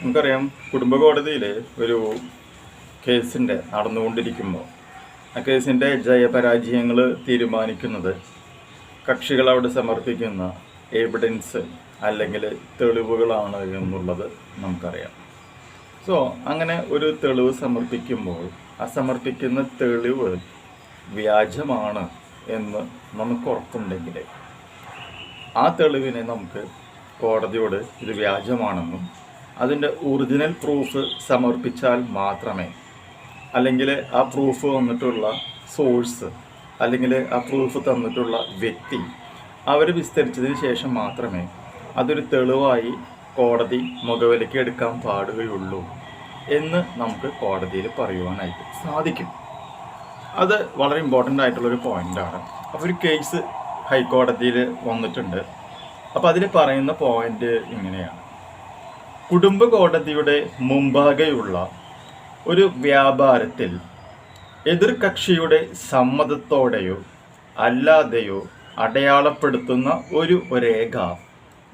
നമുക്കറിയാം കുടുംബ കോടതിയിൽ ഒരു കേസിന്റെ നടന്നുകൊണ്ടിരിക്കുമ്പോൾ ആ കേസിന്റെ ജയപരാജയങ്ങൾ തീരുമാനിക്കുന്നത് കക്ഷികൾ അവിടെ സമർപ്പിക്കുന്ന എവിഡൻസ് അല്ലെങ്കിൽ തെളിവുകളാണ് എന്നുള്ളത് നമുക്കറിയാം. സോ അങ്ങനെ ഒരു തെളിവ് സമർപ്പിക്കുമ്പോൾ ആ സമർപ്പിക്കുന്ന തെളിവ് വ്യാജമാണ് എന്ന് നമുക്ക് ഉറപ്പുണ്ടെങ്കിൽ ആ തെളിവിനെ നമുക്ക് കോടതിയോട് ഇത് വ്യാജമാണെന്നും അതിന്റെ ഒറിജിനൽ പ്രൂഫ് സമർപ്പിച്ചാൽ മാത്രമേ. അല്ലെങ്കിൽ ആ പ്രൂഫ് വന്നിട്ടുള്ള സോഴ്സ് അല്ലെങ്കിൽ ആ പ്രൂഫ് തന്നിട്ടുള്ള വ്യക്തി അവർ വിസ്തരിച്ചതിന് ശേഷം മാത്രമേ അതൊരു തെളിവായി കോടതി മുഖവിലയ്ക്ക് എടുക്കാൻ പാടുകയുള്ളൂ എന്ന് നമുക്ക് കോടതിയിൽ പറയുവാനായിട്ട് സാധിക്കും. അത് വളരെ ഇമ്പോർട്ടന്റ് ആയിട്ടുള്ളൊരു പോയിന്റാണ് അപ്പോൾ ഒരു കേസ് ഹൈക്കോടതിയിൽ വന്നിട്ടുണ്ട്. അപ്പോൾ അതിൽ പറയുന്ന പോയിന്റ് ഇങ്ങനെയാണ്. കുടുംബ കോടതിയുടെ മുമ്പാകെയുള്ള ഒരു വ്യാപാരത്തിൽ എതിർകക്ഷിയുടെ സമ്മതത്തോടെയോ അല്ലാതെയോ അടയാളപ്പെടുത്തുന്ന ഒരു രേഖ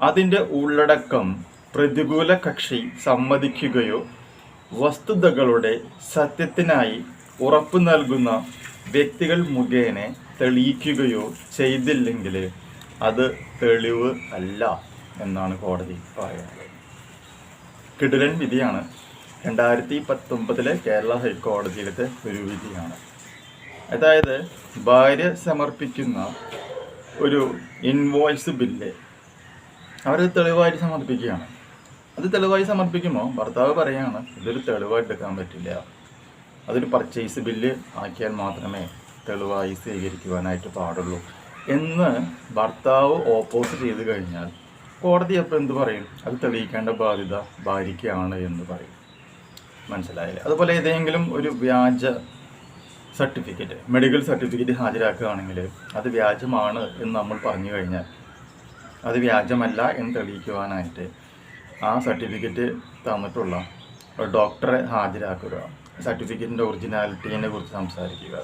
അതിന്റെ ഉള്ളടക്കം പ്രതികൂല കക്ഷി സമ്മതിക്കുകയോ വസ്തുതകളുടെ സത്യത്തിനായി ഉറപ്പു നൽകുന്ന വ്യക്തികൾ മുഖേന തെളിയിക്കുകയോ ചെയ്തില്ലെങ്കിൽ അത് തെളിവ് അല്ല എന്നാണ് കോടതി പറയുന്നത്. കിടിലൻ വിധിയാണ്. രണ്ടായിരത്തി പത്തൊമ്പതിലെ കേരള ഹൈക്കോടതിയിലത്തെ ഒരു വിധിയാണ്. അതായത് ഭാര്യ സമർപ്പിക്കുന്ന ഒരു ഇൻവോയ്സ് ബില്ല് അവർ തെളിവായിട്ട് സമർപ്പിക്കുകയാണ്. അത് തെളിവായി സമർപ്പിക്കുമ്പോൾ ഭർത്താവ് പറയുകയാണ് ഇതൊരു തെളിവായിട്ട് എടുക്കാൻ പറ്റില്ല. അതൊരു പർച്ചേസ് ബില്ല് ആക്കിയാൽ മാത്രമേ തെളിവായി സ്വീകരിക്കുവാനായിട്ട് പാടുള്ളൂ. എന്ന് ഭർത്താവ് ഓപ്പോസ് ചെയ്ത് കഴിഞ്ഞാൽ കോടതി അപ്പോൾ എന്ത് പറയും? അത് തെളിയിക്കേണ്ട ബാധ്യത ഭാര്യയ്ക്കാണ് എന്ന് പറയും. മനസ്സിലായില്ലേ? അതുപോലെ ഏതെങ്കിലും ഒരു വ്യാജ സർട്ടിഫിക്കറ്റ് മെഡിക്കൽ സർട്ടിഫിക്കറ്റ് ഹാജരാക്കുകയാണെങ്കിൽ അത് വ്യാജമാണ് എന്ന് നമ്മൾ പറഞ്ഞു കഴിഞ്ഞാൽ അത് വ്യാജമല്ല എന്ന് തെളിയിക്കുവാനായിട്ട് ആ സർട്ടിഫിക്കറ്റ് തന്നിട്ടുള്ള ഡോക്ടറെ ഹാജരാക്കുക സർട്ടിഫിക്കറ്റിന്റെ ഒറിജിനാലിറ്റീനെ കുറിച്ച് സംസാരിക്കുക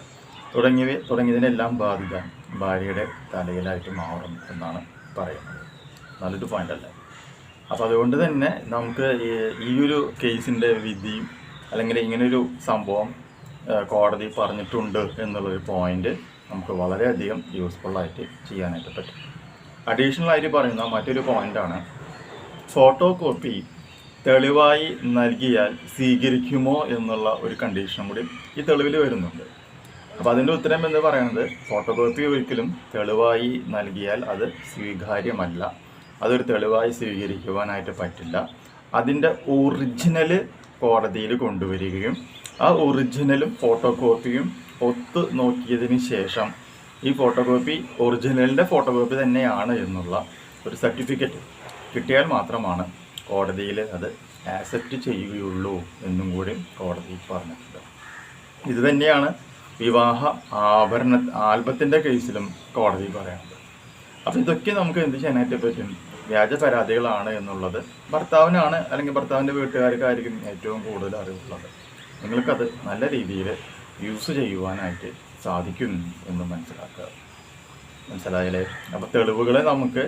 തുടങ്ങിയവ തുടങ്ങിയതിനെല്ലാം ബാധ്യത ഭാര്യയുടെ തലയിലായിട്ട് മാറും എന്നാണ് പറയുന്നത്. നല്ലൊരു പോയിന്റ് അല്ലേ? അപ്പോൾ അതുകൊണ്ട് തന്നെ നമുക്ക് ഈ- ഒരു കേസിന്റെ വിധിയും അല്ലെങ്കിൽ ഇങ്ങനൊരു സംഭവം കോടതി പറഞ്ഞിട്ടുണ്ട് എന്നുള്ളൊരു പോയിന്റ് നമുക്ക് വളരെയധികം യൂസ്ഫുൾ ആയിട്ട് ചെയ്യാനായിട്ട് പറ്റും. അഡീഷണൽ ആയിട്ട് പറയുന്ന മറ്റൊരു പോയിന്റാണ് ഫോട്ടോ കോപ്പി തെളിവായി നൽകിയാൽ സ്വീകരിക്കുമോ എന്നുള്ള ഒരു കണ്ടീഷനും കൂടി ഈ തെളിവിൽ വരുന്നുണ്ട്. അപ്പോൾ അതിന്റെ ഉത്തരം എന്ന് പറയുന്നത് ഫോട്ടോ കോപ്പി ഒരിക്കലും തെളിവായി നൽകിയാൽ അത് സ്വീകാര്യമല്ല. അതൊരു തെളിവായി സ്വീകരിക്കുവാനായിട്ട് പറ്റില്ല. അതിന്റെ ഒറിജിനൽ കോടതിയിൽ കൊണ്ടുവരികയും ആ ഒറിജിനലും ഫോട്ടോ കോപ്പിയും ഒത്തു നോക്കിയതിന് ശേഷം ഈ ഫോട്ടോ കോപ്പി ഒറിജിനലിന്റെ ഫോട്ടോ കോപ്പി തന്നെയാണ് എന്നുള്ള ഒരു സർട്ടിഫിക്കറ്റ് കിട്ടിയാൽ മാത്രമാണ് കോടതിയിൽ അത് ആക്സെപ്റ്റ് ചെയ്യുകയുള്ളൂ എന്നും കൂടി കോടതി പറഞ്ഞിട്ടുണ്ട്. ഇത് തന്നെയാണ് വിവാഹ ആഭരണ ആൽബത്തിന്റെ കേസിലും കോടതി പറയുന്നത്. അപ്പോൾ ഇതൊക്കെ നമുക്ക് എന്ത് ചെയ്യാനായിട്ട് പറ്റും? വ്യാജ പരാതികളാണ് എന്നുള്ളത് ഭർത്താവിനാണ് അല്ലെങ്കിൽ ഭർത്താവിന്റെ വീട്ടുകാർക്കായിരിക്കും ഏറ്റവും കൂടുതൽ അറിവുള്ളത്. നിങ്ങൾക്കത് നല്ല രീതിയിൽ യൂസ് ചെയ്യുവാനായിട്ട് സാധിക്കും എന്ന് മനസ്സിലാക്കുക. മനസ്സിലായാലേ അപ്പോൾ തെളിവുകളെ നമുക്ക്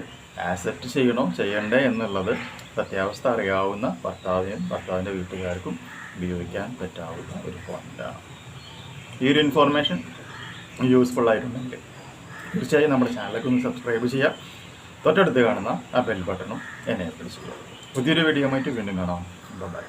ആക്സെപ്റ്റ് ചെയ്യണോ ചെയ്യണ്ടേ എന്നുള്ളത് സത്യാവസ്ഥ അറിയാവുന്ന ഭർത്താവിനും ഭർത്താവിന്റെ വീട്ടുകാർക്കും ഉപയോഗിക്കാൻ പറ്റാവുന്ന ഒരു പോയിന്റാണ് ഈ ഒരു ഇൻഫോർമേഷൻ യൂസ്ഫുൾ ആയിട്ടുണ്ടെങ്കിൽ തീർച്ചയായും നമ്മുടെ ചാനലൊക്കെ ഒന്ന് സബ്സ്ക്രൈബ് ചെയ്യുക തൊട്ടടുത്ത് കാണുന്ന ആ ബെൽ ബട്ടണും എന്നെ ചെയ്യുക പുതിയൊരു വീഡിയോ ആയിട്ട് വീണ്ടും കാണാം. ബൈ